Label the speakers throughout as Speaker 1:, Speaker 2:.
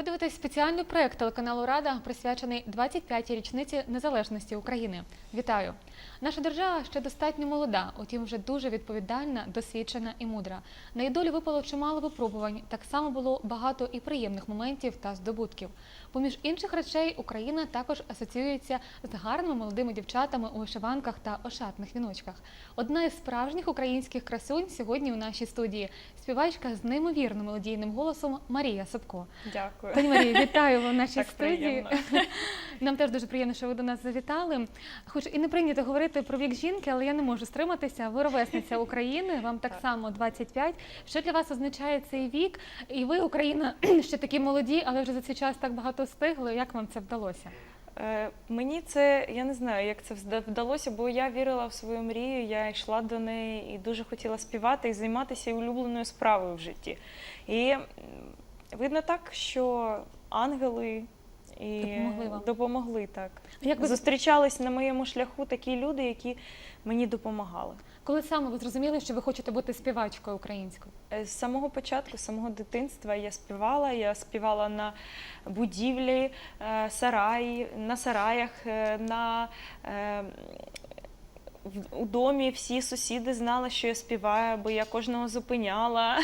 Speaker 1: Ви дивитесь спеціальний проект телеканалу Рада, присвячений 25-й річниці незалежності України. Вітаю! Наша держава ще достатньо молода, утім вже дуже відповідальна, досвідчена і мудра. На її долю випало чимало випробувань. Так само було багато і приємних моментів та здобутків. Поміж інших речей, Україна також асоціюється з гарними молодими дівчатами у вишиванках та ошатних віночках. Одна із справжніх українських красунь сьогодні у нашій студії співачка з неймовірно мелодійним голосом Марія Собко.
Speaker 2: Дякую.
Speaker 1: Пані Марія, вітаю в нашій
Speaker 2: Так
Speaker 1: студії.
Speaker 2: приємно.
Speaker 1: Нам теж дуже приємно, що ви до нас завітали. Хоч і не прийнято говорити про вік жінки, але я не можу стриматися. Ви ровесниця України, вам так
Speaker 2: Так.
Speaker 1: само 25. Що для вас означає цей вік? І ви, Україна, ще такі молоді, але вже за цей час так багато встигли. Як вам це вдалося?
Speaker 2: Е, Мені це я не знаю, як це вда- вдалося, бо я вірила в свою мрію, я йшла до неї і дуже хотіла співати і займатися улюбленою справою в житті. І м, видно так, що ангели і
Speaker 1: Допомогли вам.
Speaker 2: допомогли так.
Speaker 1: Як ви
Speaker 2: Зустрічались на моєму шляху такі люди, які мені допомагали.
Speaker 1: Коли саме ви зрозуміли, що ви хочете бути співачкою українською?
Speaker 2: Е, З самого початку, з самого дитинства я співала. Я співала на будівлі, е, сараї, на сараях, е, на, у домі всі сусіди знали, що я співаю, бо я кожного зупиняла,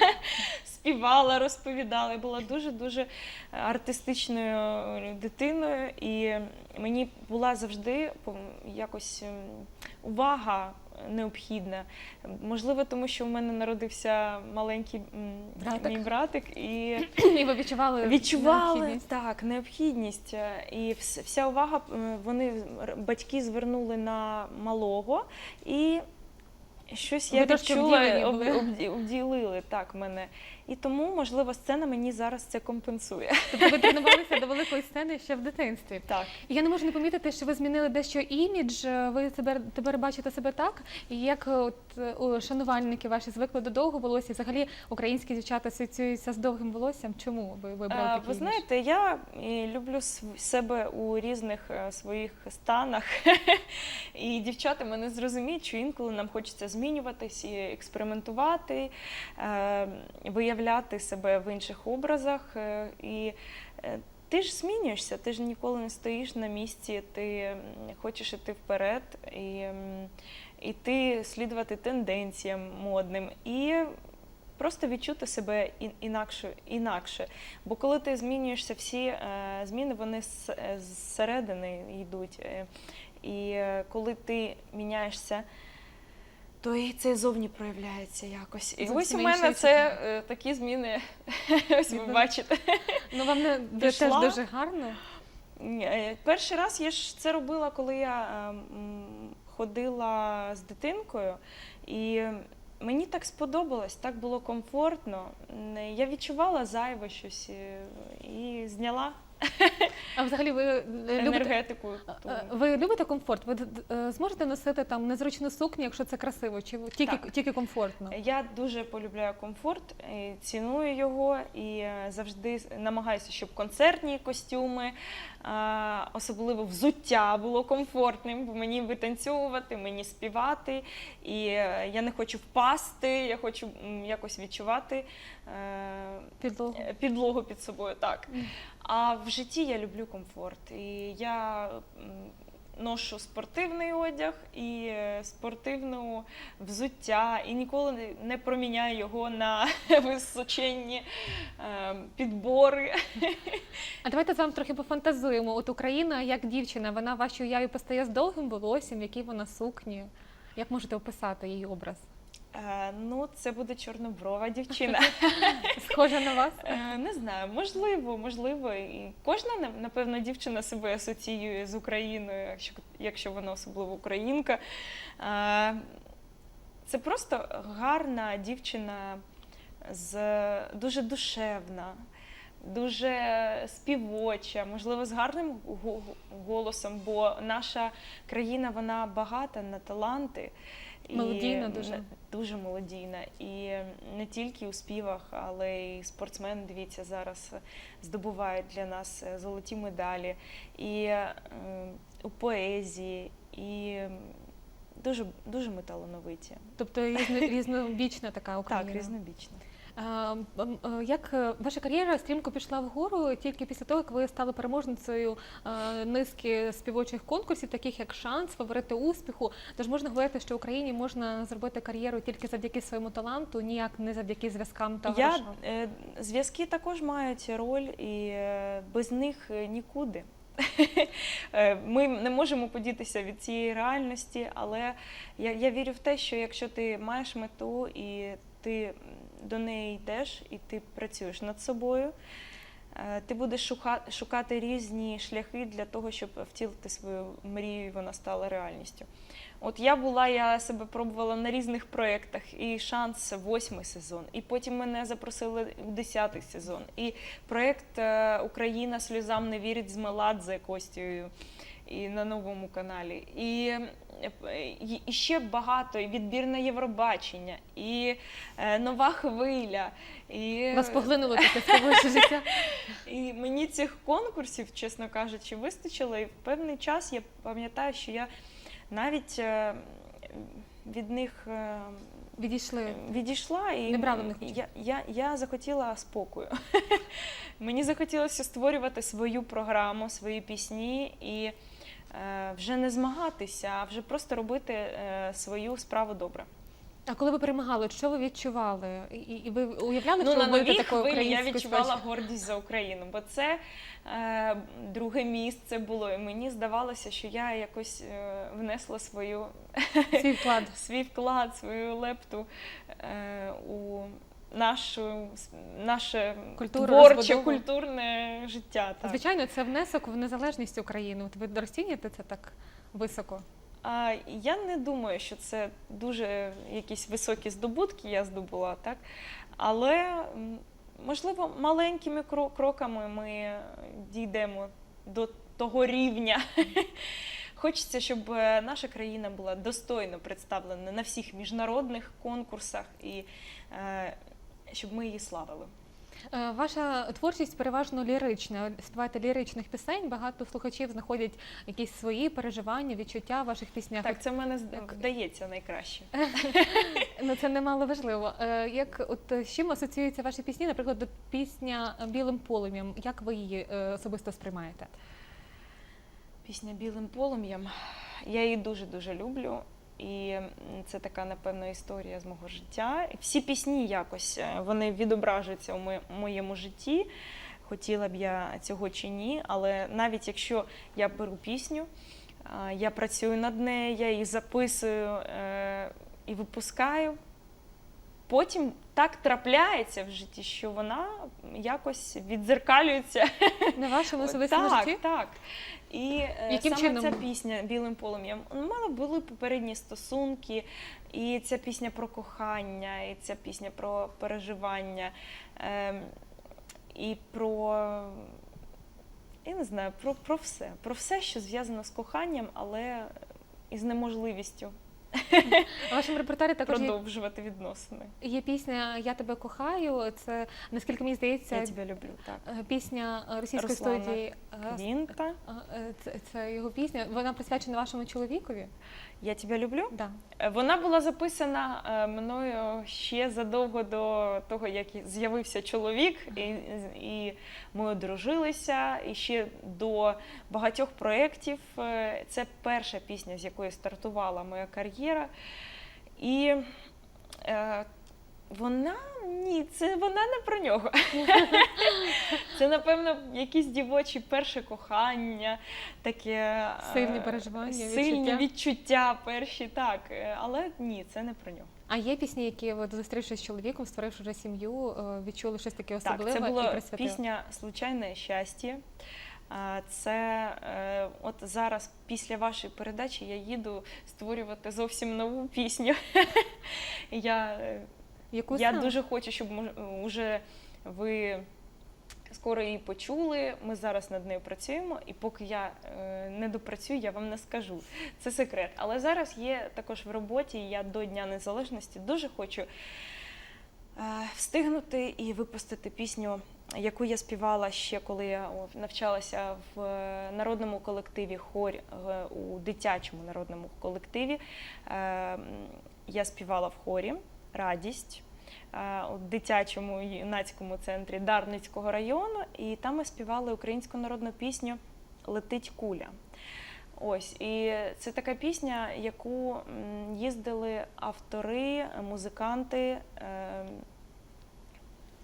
Speaker 2: співала, розповідала. Я була дуже-дуже артистичною дитиною, і мені була завжди якось ем, увага необхідна. Можливо, тому що в мене народився маленький
Speaker 1: Братик.
Speaker 2: мій братик, і
Speaker 1: І ви відчували
Speaker 2: відчували
Speaker 1: необхідність?
Speaker 2: так необхідність. Е, І вся увага вони батьки звернули на малого і. Щось я відчула, обділили так мене. І тому, можливо, сцена мені зараз це компенсує.
Speaker 1: Тобто ви тренувалися до великої сцени ще в дитинстві.
Speaker 2: Так.
Speaker 1: І Я не можу не помітити, що ви змінили дещо імідж. е, Ви себе тепер бачите себе так, як е, от е, шанувальники ваші звикли до довгого волосся, взагалі українські дівчата асоціюються з довгим волоссям. Чому ви вибрали такий
Speaker 2: Ви
Speaker 1: імідж?
Speaker 2: знаєте, я люблю себе у різних своїх станах. І дівчата мене зрозуміють, що інколи нам хочеться змінюватись і експериментувати, е, виявляти себе в інших образах. е, І е, ти ж змінюєшся, ти ж ніколи не стоїш на місці, ти хочеш іти вперед і, іти слідувати тенденціям модним. І просто відчути себе інакше, інакше. Бо коли ти змінюєшся, всі е, зміни вони зсередини йдуть. І коли ти міняєшся, то і це зовні проявляється якось. І ось у мене це е, такі зміни. Ось ви бачите.
Speaker 1: Ну вам не теж
Speaker 2: Пішла.
Speaker 1: дуже гарно.
Speaker 2: Е, Перший раз я ж це робила, коли я е, ходила з дитинкою, і мені так сподобалось, так було комфортно. Я відчувала зайве щось е, і зняла
Speaker 1: А взагалі ви е, любите
Speaker 2: енергетику.
Speaker 1: Е, Ви любите комфорт? Ви е, зможете носити там незручну сукню, якщо це красиво, чи ви тільки,
Speaker 2: Так.
Speaker 1: тільки комфортно?
Speaker 2: Я дуже полюбляю комфорт, ціную його і е, завжди намагаюся, щоб концертні костюми, особливо взуття було комфортним, бо мені витанцьовувати, мені співати. І е, я не хочу впасти, я хочу якось відчувати е,
Speaker 1: Підлогу.
Speaker 2: е, підлогу під собою. Так. А в житті я люблю комфорт. І я ношу спортивний одяг і е, спортивне взуття, і ніколи не- проміняю його на височенні е, підбори.
Speaker 1: А давайте з вами трохи пофантазуємо. От Україна як дівчина, вона вашою уяві постає з довгим волоссям, які вона сукні. Як можете описати її образ?
Speaker 2: Е, Ну, це буде чорноброва дівчина.
Speaker 1: Схожа на вас?
Speaker 2: Е, Не знаю, можливо, можливо. І кожна, напевно, дівчина себе асоціює з Україною, якщо, якщо вона особливо українка. Е, Це просто гарна дівчина, з дуже душевна, дуже співоча, можливо, з гарним голосом, бо наша країна вона багата на таланти. І
Speaker 1: дуже.
Speaker 2: дуже молодійна. І не тільки у співах, але й спортсмени, дивіться, зараз здобувають для нас е, золоті медалі. І у поезії, і дуже, дуже ми талановиті.
Speaker 1: Тобто різно, різнобічна така Україна.
Speaker 2: Так, різнобічно.
Speaker 1: Е, е, Як е, ваша кар'єра стрімко пішла вгору тільки після того, як ви стали переможницею низки співочих конкурсів, таких як шанс, фаворити успіху. Тож можна говорити, що в Україні можна зробити кар'єру тільки завдяки своєму таланту, ніяк не завдяки зв'язкам та
Speaker 2: Я,
Speaker 1: грошам.
Speaker 2: зв'язки також мають роль, і без них нікуди. Ми не можемо подітися від цієї реальності, але я, я вірю в те, що якщо ти маєш мету і ти до неї йдеш, і ти працюєш над собою, е, ти будеш шукати різні шляхи для того, щоб втілити свою мрію, і вона стала реальністю. От я була, я себе пробувала на різних проєктах, і шанс восьмий сезон, і потім мене запросили в десятий сезон. І проєкт е, Україна сльозам не вірить з Меладзе Костю і на новому каналі. І, і- ще багато, і відбір на Євробачення, і е, нова хвиля. І,
Speaker 1: Вас поглинуло таке співоче життя.
Speaker 2: і мені цих конкурсів, чесно кажучи, вистачило. І в певний час я пам'ятаю, що я навіть е, від них е,
Speaker 1: Відійшли.
Speaker 2: відійшла і
Speaker 1: Не брала в них
Speaker 2: я, я, я захотіла спокою. Мені захотілося створювати свою програму, свої пісні і вже не змагатися, а вже просто робити е, свою справу добре.
Speaker 1: А коли ви перемагали, що ви відчували? І, і ви уявляли,
Speaker 2: Ну,
Speaker 1: що
Speaker 2: на
Speaker 1: ви
Speaker 2: новій
Speaker 1: такою
Speaker 2: хвилі я відчувала
Speaker 1: співачкою?
Speaker 2: гордість за Україну, бо це е, друге місце було. І мені здавалося, що я якось е, внесла свою
Speaker 1: свій вклад.
Speaker 2: свій вклад, свою лепту е, у нашу наше
Speaker 1: Культуру,
Speaker 2: творче,
Speaker 1: розбудову.
Speaker 2: культурне життя. Так.
Speaker 1: Звичайно, це внесок в незалежність України. От ви розцінюєте це так високо?
Speaker 2: А я не думаю, що це дуже якісь високі здобутки я здобула, так? Але можливо маленькими кро- кроками ми дійдемо до того рівня. Хочеться, щоб наша країна була достойно представлена на всіх міжнародних конкурсах і е, щоб ми її славили.
Speaker 1: Е, Ваша творчість переважно лірична. Співаєте ліричних пісень. Багато слухачів знаходять якісь свої переживання, відчуття в ваших піснях.
Speaker 2: Так, це в мене вдається найкраще.
Speaker 1: Ну це немало важливо. Е, Як от з чим асоціюються ваші пісні? Наприклад, пісня білим полум'ям. Як ви її е, особисто сприймаєте?
Speaker 2: Пісня білим полум'ям. Я її дуже-дуже люблю. І це така, напевно, історія з мого життя. Всі пісні якось е, вони відображуються у моєму житті. Хотіла б я цього чи ні, але навіть якщо я беру пісню, я працюю над нею, я її записую е, і випускаю. Потім так трапляється в житті, що вона якось відзеркалюється
Speaker 1: На вашому особистому
Speaker 2: так,
Speaker 1: житті?
Speaker 2: Так. І е,
Speaker 1: Яким
Speaker 2: саме
Speaker 1: чином?
Speaker 2: ця пісня білим полум'ям. У мене були попередні стосунки, і ця пісня про кохання, і ця пісня про переживання, ем, і про. Я не знаю, про, про все. Про все, що зв'язано з коханням, але із неможливістю
Speaker 1: У вашому репертуарі також є,
Speaker 2: продовжувати відносини.
Speaker 1: є пісня Я тебе кохаю. Це наскільки мені здається,
Speaker 2: Я тебе люблю. Так.
Speaker 1: е, пісня російської
Speaker 2: Руслана
Speaker 1: студії. е,
Speaker 2: Квінта.
Speaker 1: е, Це, це його пісня. Вона присвячена вашому чоловікові.
Speaker 2: Я тебе люблю.
Speaker 1: Да.
Speaker 2: Е, Вона була записана е, мною ще задовго до того, як з'явився чоловік, і, і ми одружилися. І ще до багатьох проєктів. Е, Це перша пісня, з якої стартувала моя кар'єра. І е, вона ні, це вона не про нього. Це, напевно, якісь дівочі перше кохання, таке е,
Speaker 1: Сильні переживання,
Speaker 2: сильні
Speaker 1: відчуття.
Speaker 2: відчуття перші, так. Е, Але ні, це не про нього.
Speaker 1: А є пісні, які от зустрівшись з чоловіком, створивши вже сім'ю, е, відчули щось таке особливе
Speaker 2: Так, це була
Speaker 1: присвятили.
Speaker 2: пісня Случайне щастя. Це от зараз після вашої передачі я їду створювати зовсім нову пісню. Я
Speaker 1: Яку
Speaker 2: Я
Speaker 1: саме?
Speaker 2: дуже хочу, щоб мож- уже ви скоро її почули. Ми зараз над нею працюємо, і поки я е, не допрацюю, я вам не скажу. Це секрет. Але зараз є також в роботі. і Я до Дня Незалежності дуже хочу е, встигнути і випустити пісню. Яку я співала ще коли я о, навчалася в е, народному колективі хорі е, у дитячому народному колективі. Е, м, Я співала в хорі Радість. е, у дитячому юнацькому центрі Дарницького району, і там ми співали українську народну пісню Летить куля. Ось, і це така пісня, яку їздили автори, музиканти. е,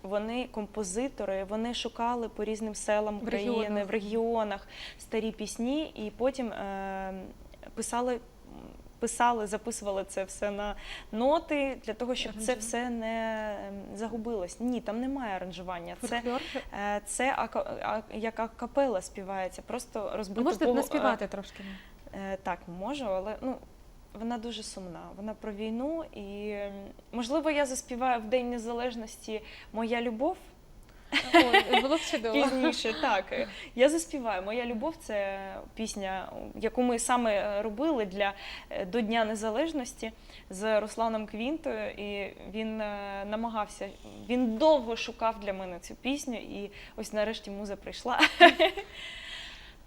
Speaker 2: Вони композитори, вони шукали по різним селам України, в регіонах старі пісні, і потім е, писали, писали, записували це все на ноти для того, щоб це все не ем, загубилось. Ні, там немає аранжування. Це. Е, Це ака- а- як акапела співається, просто розбито
Speaker 1: можете
Speaker 2: по-
Speaker 1: наспівати трошки?
Speaker 2: Е, Так, можу, але ну. Вона дуже сумна. Вона про війну, і можливо, я заспіваю в День Незалежності Моя любов
Speaker 1: Було б чудово.
Speaker 2: пізніше. Так, я заспіваю. Моя любов це пісня, яку ми саме робили для е, до Дня Незалежності з Русланом Квінтою. І він е, намагався, він довго шукав для мене цю пісню, і ось нарешті муза прийшла.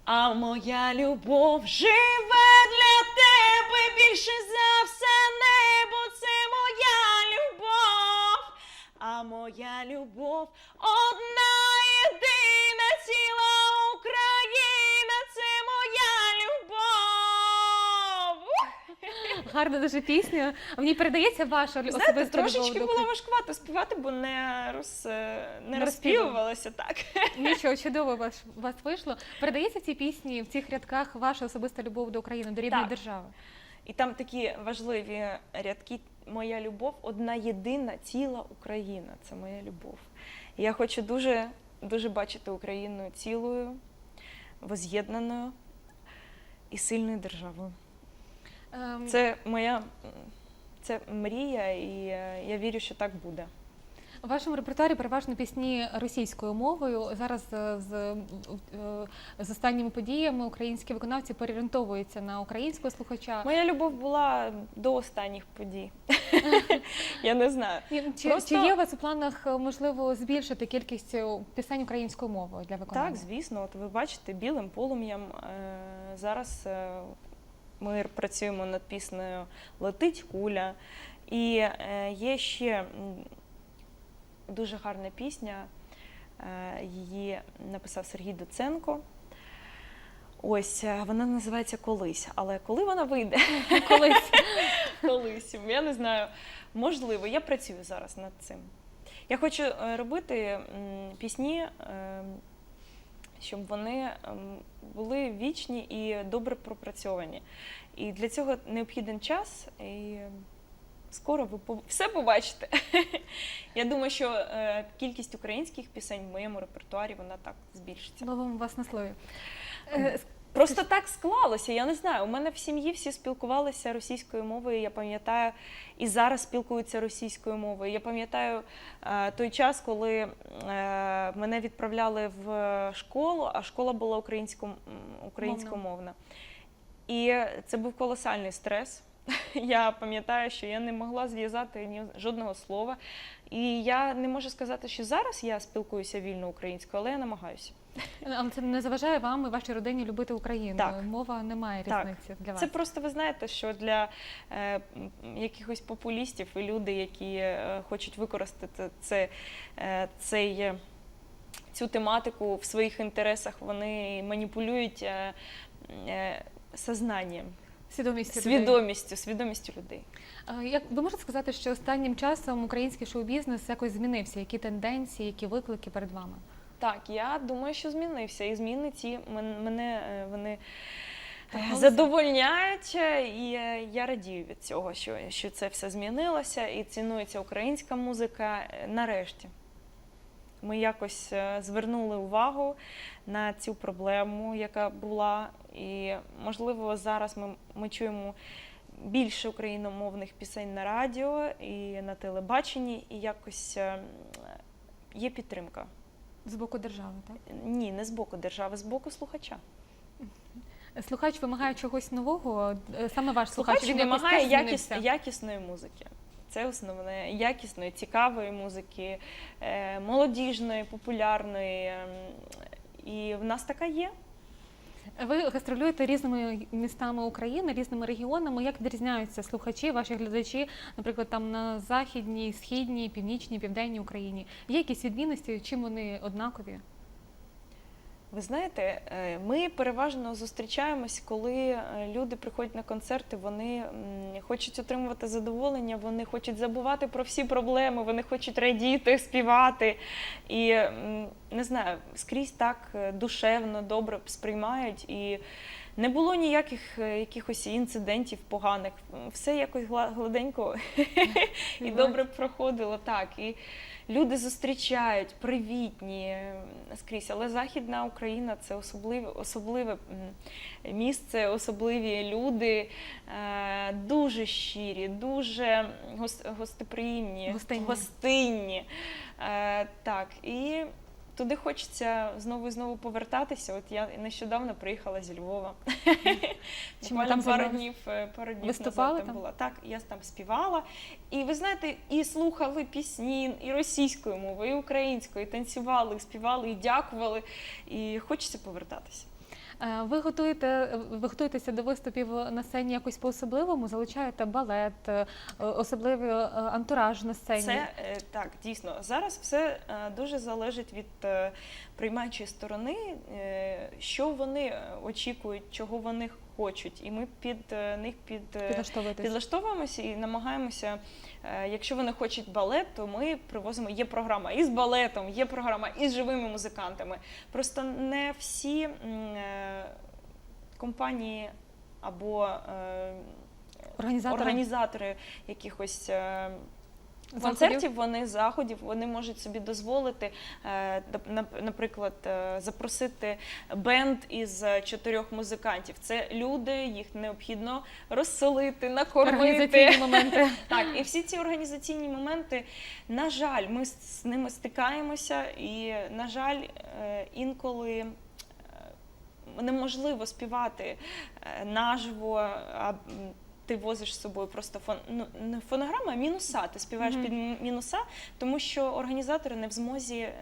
Speaker 2: А моя любов живе для тебе більше за все небо. Це моя любов. А моя любов одна єдина ціла Україна. Це моя любов.
Speaker 1: Гарна дуже пісня. А ній передається ваша
Speaker 2: Знаєте,
Speaker 1: особиста любов
Speaker 2: трошечки
Speaker 1: до
Speaker 2: було важкувато співати, бо не, роз, е, не розпівувалося так.
Speaker 1: Нічого чудово у вас вийшло. Передається в цій пісні в цих рядках ваша особиста любов до України, до рідної
Speaker 2: Так.
Speaker 1: держави.
Speaker 2: І там такі важливі рядки. Моя любов одна єдина ціла Україна. Це моя любов. І я хочу дуже, дуже бачити Україну цілою, воз'єднаною і сильною державою.
Speaker 1: Ем,
Speaker 2: Це моя це мрія, і е, я вірю, що так буде.
Speaker 1: У вашому репертуарі переважно пісні російською мовою. Зараз е, з, е, з останніми подіями українські виконавці переорієнтовуються на українського слухача.
Speaker 2: Моя любов була до останніх подій. Я не знаю.
Speaker 1: Чи,
Speaker 2: Просто-
Speaker 1: чи є у вас у планах е, можливо збільшити кількість пісень українською мовою для виконання?
Speaker 2: Так, звісно, от ви бачите, білим полум'ям зараз ми працюємо над піснею Летить куля. І є ще дуже гарна пісня. е, Її написав Сергій Доценко. Ось е, вона називається Колись. Але коли вона вийде?
Speaker 1: колись.
Speaker 2: Колись. Я не знаю. Можливо, я працюю зараз над цим. Я хочу е, робити пісні, е, щоб вони ем, були вічні і добре пропрацьовані. І для цього необхіден час. І скоро ви все побачите. Я думаю, що е, кількість українських пісень в моєму репертуарі вона так збільшиться.
Speaker 1: Ловимо вас на слові. Е,
Speaker 2: Просто так склалося. Я не знаю. У мене в сім'ї всі спілкувалися російською мовою. Я пам'ятаю, і зараз спілкуються російською мовою. Я пам'ятаю е, той час, коли е, мене відправляли в школу, а школа була українсько, українськомовна. І це був колосальний стрес. Я пам'ятаю, що я не могла зв'язати ні жодного слова. І я не можу сказати, що зараз я спілкуюся вільно українською, але я намагаюся.
Speaker 1: Але це не заважає вам і вашій родині любити Україну.
Speaker 2: Так.
Speaker 1: Мова не має
Speaker 2: Так.
Speaker 1: різниці для вас.
Speaker 2: Це просто ви знаєте, що для е, якихось популістів і люди, які е, хочуть використати це, е, цей, е, цю тематику в своїх інтересах, вони маніпулюють е, е, сознанням,
Speaker 1: Свідомість людей.
Speaker 2: свідомістю, свідомістю людей.
Speaker 1: Як ви можете сказати, що останнім часом український шоу-бізнес якось змінився? Які тенденції, які виклики перед вами?
Speaker 2: Так, я думаю, що змінився, і зміни ці мене е, вони. е, Задовольняють, і е, я радію від цього, що, що це все змінилося і цінується українська музика нарешті. Ми якось звернули увагу на цю проблему, яка була, і можливо зараз ми, ми чуємо більше україномовних пісень на радіо і на телебаченні, і якось е, є підтримка.
Speaker 1: З боку держави, так?
Speaker 2: Ні, не з боку держави, з боку слухача.
Speaker 1: Слухач вимагає чогось нового, е, саме ваш слухач,
Speaker 2: Слухач
Speaker 1: він
Speaker 2: вимагає якіс, якісної музики. Це основне якісної, цікавої музики, е, молодіжної, популярної. ем, І в нас така є.
Speaker 1: Ви гастролюєте різними містами України, різними регіонами. Як відрізняються слухачі, ваші глядачі, наприклад, там на західній, східній, північній, південній Україні? Є якісь відмінності, чим вони однакові?
Speaker 2: Ви знаєте, е, ми переважно зустрічаємось, коли е, люди приходять на концерти, вони хочуть отримувати задоволення, вони хочуть забувати про всі проблеми, вони хочуть радіти, співати. І не знаю, скрізь так е, душевно, добре сприймають. І не було ніяких якихось інцидентів поганих. Все якось гладенько і добре проходило. Так. І люди зустрічають, привітні скрізь. Але Західна Україна це особливе, особливе місце, особливі люди, е, дуже щирі, дуже гос- гостеприємні,
Speaker 1: Гостинні.
Speaker 2: гостинні. Е, Так, і туди хочеться знову і знову повертатися. От я нещодавно приїхала зі Львова.
Speaker 1: Чи
Speaker 2: ми
Speaker 1: там
Speaker 2: пару днів, е, пару днів
Speaker 1: Виступали
Speaker 2: назад
Speaker 1: там?
Speaker 2: була. Так, я там співала. І ви знаєте, і слухали пісні і російською мовою, і українською, і танцювали, і співали, і дякували. І хочеться повертатися.
Speaker 1: Е, Ви готуєте, ви готуєтеся до виступів на сцені якось по-особливому? Залучаєте балет, е, особливий е, антураж на сцені?
Speaker 2: Це так, дійсно. Зараз все дуже залежить від приймаючої сторони, що вони очікують, чого вони хочуть. І ми під е, них під. е, Підлаштовуємося і намагаємося. е, Якщо вони хочуть балет, то ми привозимо. Є програма і з балетом, є програма і з живими музикантами. Просто не всі компанії або
Speaker 1: Організатори?
Speaker 2: організатори якихось. Концертів вони заходів вони можуть собі дозволити, е, наприклад, е, запросити бенд із чотирьох музикантів. Це люди, їх необхідно розселити, накормити.
Speaker 1: Організаційні моменти.
Speaker 2: Так, і всі ці організаційні моменти, на жаль, ми з ними стикаємося, і, на жаль, е, інколи неможливо співати наживо. Ти возиш з собою просто фон, ну, не фонограма, а мінуса. Ти співаєш під мінуса, тому що організатори не в змозі е,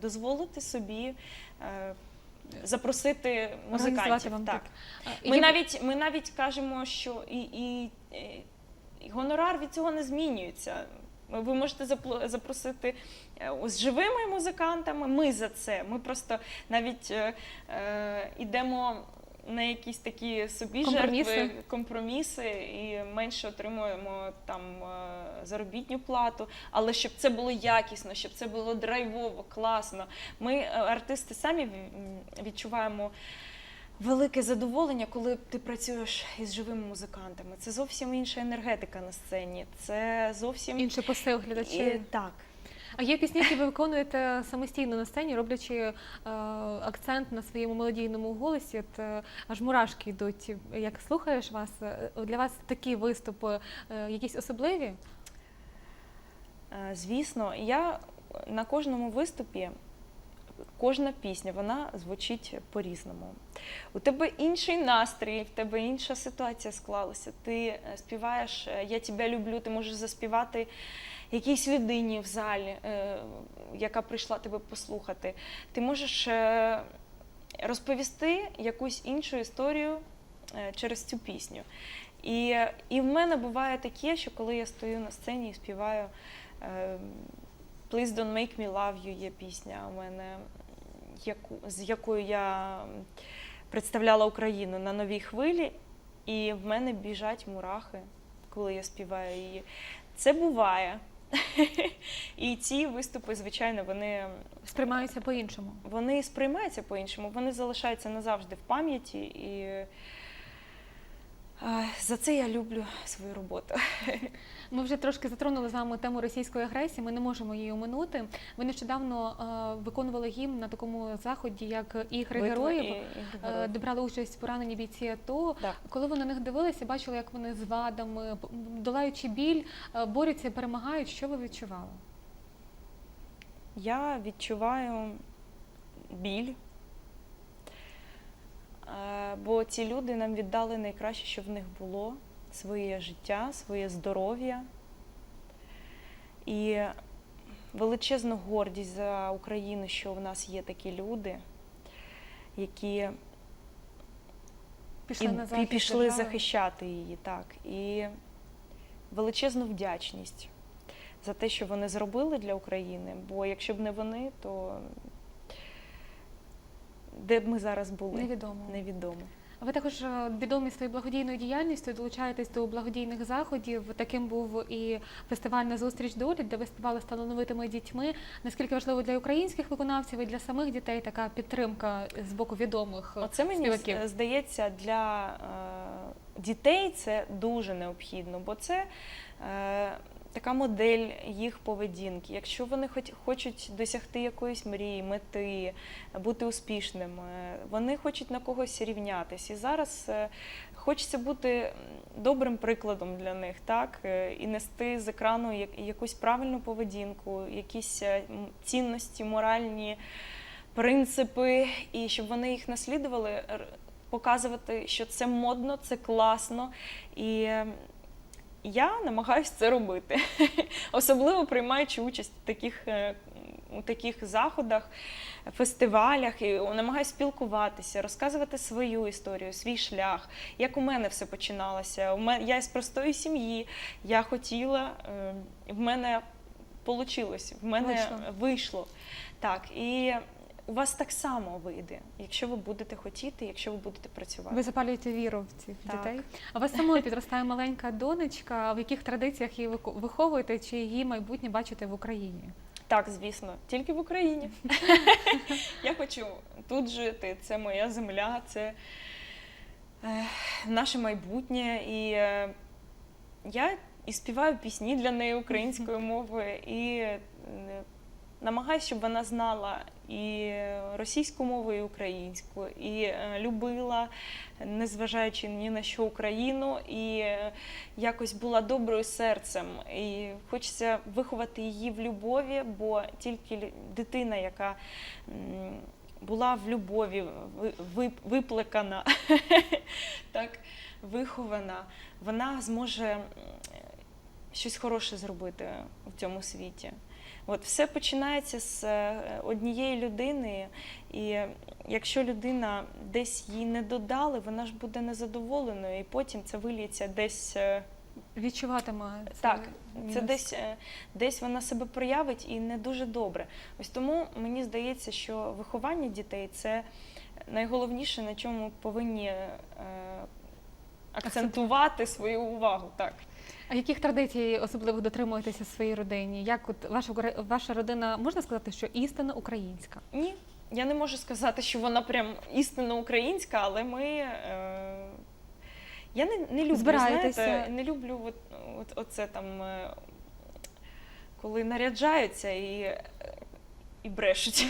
Speaker 2: дозволити собі е, запросити музикантів.
Speaker 1: вам
Speaker 2: Так.
Speaker 1: Е,
Speaker 2: Ми
Speaker 1: є-
Speaker 2: навіть, ми навіть кажемо, що і, і, і гонорар від цього не змінюється. Ви можете запросити е, з живими музикантами. Ми за це. Ми просто навіть е, е, йдемо на якісь такі собі
Speaker 1: Компроміси.
Speaker 2: жертви, компроміси і менше отримуємо там е, заробітну плату. Але щоб це було якісно, щоб це було драйвово, класно. Ми, е, артисти, самі відчуваємо велике задоволення, коли ти працюєш із живими музикантами. Це зовсім інша енергетика на сцені. Це зовсім
Speaker 1: Інший посил глядачів.
Speaker 2: І- так.
Speaker 1: А є пісні, які ви виконуєте самостійно на сцені, роблячи е, акцент на своєму мелодійному голосі. От, е, аж мурашки йдуть. Як слухаєш вас, е, для вас такі виступи е, якісь особливі?
Speaker 2: Е, Звісно, я на кожному виступі. Кожна пісня вона звучить по-різному. У тебе інший настрій, в тебе інша ситуація склалася. Ти е, співаєш е, Я тебе люблю, ти можеш заспівати якійсь людині в залі, е, яка прийшла тебе послухати. Ти можеш е, розповісти якусь іншу історію е, через цю пісню. І, і в мене буває таке, що коли я стою на сцені і співаю. Please don't make me love you є пісня у мене, яку, з якою я представляла Україну на новій хвилі, і в мене біжать мурахи, коли я співаю її. Це буває. І ці виступи, звичайно, вони,
Speaker 1: Сприймаються по-іншому.
Speaker 2: вони сприймаються по-іншому, вони залишаються назавжди в пам'яті. І за це я люблю свою роботу.
Speaker 1: Ми вже трошки затронули з вами тему російської агресії. Ми не можемо її оминути. Ви нещодавно е, виконували гімн на такому заході, як ігри
Speaker 2: Битва
Speaker 1: героїв.
Speaker 2: і- і
Speaker 1: Е,
Speaker 2: героїв.
Speaker 1: Де брали участь поранені бійці АТО.
Speaker 2: Так.
Speaker 1: Коли ви на них дивилися, бачили, як вони з вадами, долаючи біль, е, борються і перемагають. Що ви відчували?
Speaker 2: Я відчуваю біль, бо ці люди нам віддали найкраще, що в них було своє життя, своє здоров'я і величезну гордість за Україну, що в нас є такі люди, які
Speaker 1: Пішли
Speaker 2: і
Speaker 1: на захист
Speaker 2: пішли
Speaker 1: держави.
Speaker 2: захищати її, так. І величезну вдячність за те, що вони зробили для України. Бо якщо б не вони, то де б ми зараз були?
Speaker 1: Невідомо.
Speaker 2: Невідомо.
Speaker 1: Ви також е, відомі своєю благодійною діяльністю, долучаєтесь до благодійних заходів. Таким був і фестиваль на зустріч долі, де ви співали з талановитими дітьми. Наскільки важливо для українських виконавців і для самих дітей така підтримка з боку відомих е,
Speaker 2: Оце мені
Speaker 1: співаків?
Speaker 2: здається для е, дітей це дуже необхідно, бо це е, така модель їх поведінки. Якщо вони хоч, хочуть досягти якоїсь мрії, мети, бути успішними, вони хочуть на когось рівнятись. І зараз е, хочеться бути добрим прикладом для них, так е, і нести з екрану якусь правильну поведінку, якісь е, цінності, моральні принципи, і щоб вони їх наслідували, показувати, що це модно, це класно. І я намагаюся це робити, особливо приймаючи участь в таких, е, у таких заходах, фестивалях, і намагаюся спілкуватися, розказувати свою історію, свій шлях, як у мене все починалося. У мене я з простої сім'ї, я хотіла, е, в мене вийшло, в мене
Speaker 1: Вийшло.
Speaker 2: вийшло. Так, і у вас так само вийде, якщо ви будете хотіти, якщо ви будете працювати.
Speaker 1: Ви запалюєте віру в цих
Speaker 2: Так.
Speaker 1: дітей. А у вас самої підростає маленька донечка. В яких традиціях її виховуєте, чи її майбутнє бачите в Україні?
Speaker 2: Так, звісно, тільки в Україні. Я хочу тут жити. Це моя земля, це е, наше майбутнє. І е, я і співаю пісні для неї українською мовою, і намагаюся, щоб вона знала і російську мову, і українську, і е, любила, незважаючи ні на що Україну, і е, якось була доброю серцем. І хочеться виховати її в любові, бо тільки дитина, яка була в любові, ви- ви- виплекана, так, вихована, вона зможе щось хороше зробити в цьому світі. От все починається з е, однієї людини, і якщо людина десь їй не додали, вона ж буде незадоволеною, і потім це виліється десь. е,
Speaker 1: Відчуватиме це
Speaker 2: так, це десь, е, десь вона себе проявить і не дуже добре. Ось тому мені здається, що виховання дітей це найголовніше, на чому повинні акцентувати свою увагу. Так.
Speaker 1: А яких традицій особливо дотримуєтеся в своїй родині? Як от ваша ваша родина можна сказати, що істинно українська?
Speaker 2: Ні, я не можу сказати, що вона прям істинно українська, але ми. Е, я не, не люблю, знаєте, не люблю от, от, оце там, е, коли наряджаються і, е, і брешуть.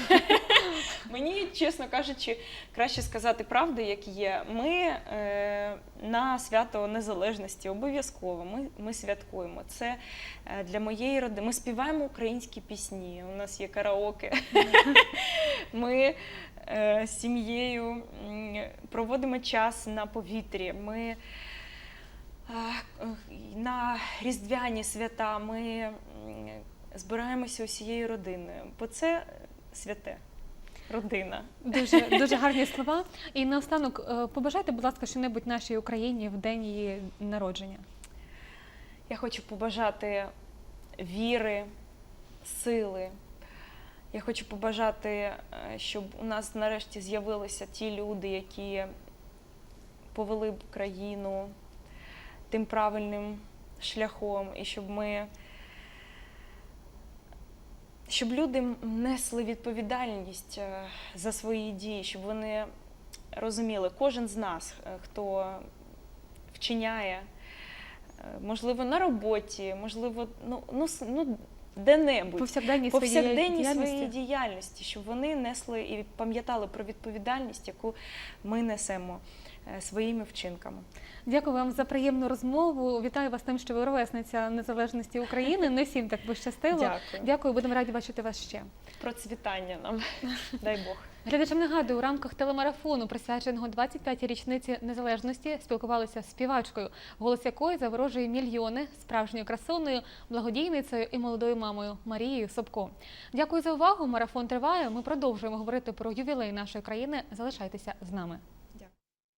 Speaker 2: Мені, чесно кажучи, краще сказати правду, як є. Ми е, на свято Незалежності обов'язково. Ми, ми святкуємо. Це е, для моєї родини. Ми співаємо українські пісні. У нас є караоке. Ми е, з сім'єю проводимо час на повітрі. Ми е, на різдвяні свята ми збираємося усією родиною, бо це святе. Родина.
Speaker 1: Дуже дуже гарні слова. І наостанок е, побажайте, будь ласка, що-небудь нашій Україні в день її народження.
Speaker 2: Я хочу побажати віри, сили. Я хочу побажати, е, щоб у нас нарешті з'явилися ті люди, які повели б країну тим правильним шляхом, і щоб ми. Щоб люди несли відповідальність е, за свої дії, щоб вони розуміли, кожен з нас, е, хто вчиняє Е, можливо, на роботі, можливо, ну, ну, ну де-небудь.
Speaker 1: Повсякденній своїй
Speaker 2: Повсякденній
Speaker 1: діяльності.
Speaker 2: діяльності, щоб вони несли і пам'ятали про відповідальність, яку ми несемо своїми вчинками.
Speaker 1: Дякую вам за приємну розмову. Вітаю вас тим, що ви ровесниця незалежності України. Не всім так пощастило.
Speaker 2: Дякую.
Speaker 1: Дякую, будемо раді бачити вас ще.
Speaker 2: Процвітання нам, дай Бог.
Speaker 1: Глядачам нагадую, у рамках телемарафону, присвяченого 25-й річниці незалежності, спілкувалися з співачкою, голос якої заворожує мільйони справжньою красуною, благодійницею і молодою мамою Марією Собко. Дякую за увагу. Марафон триває. Ми продовжуємо говорити про ювілей нашої країни. Залишайтеся з нами.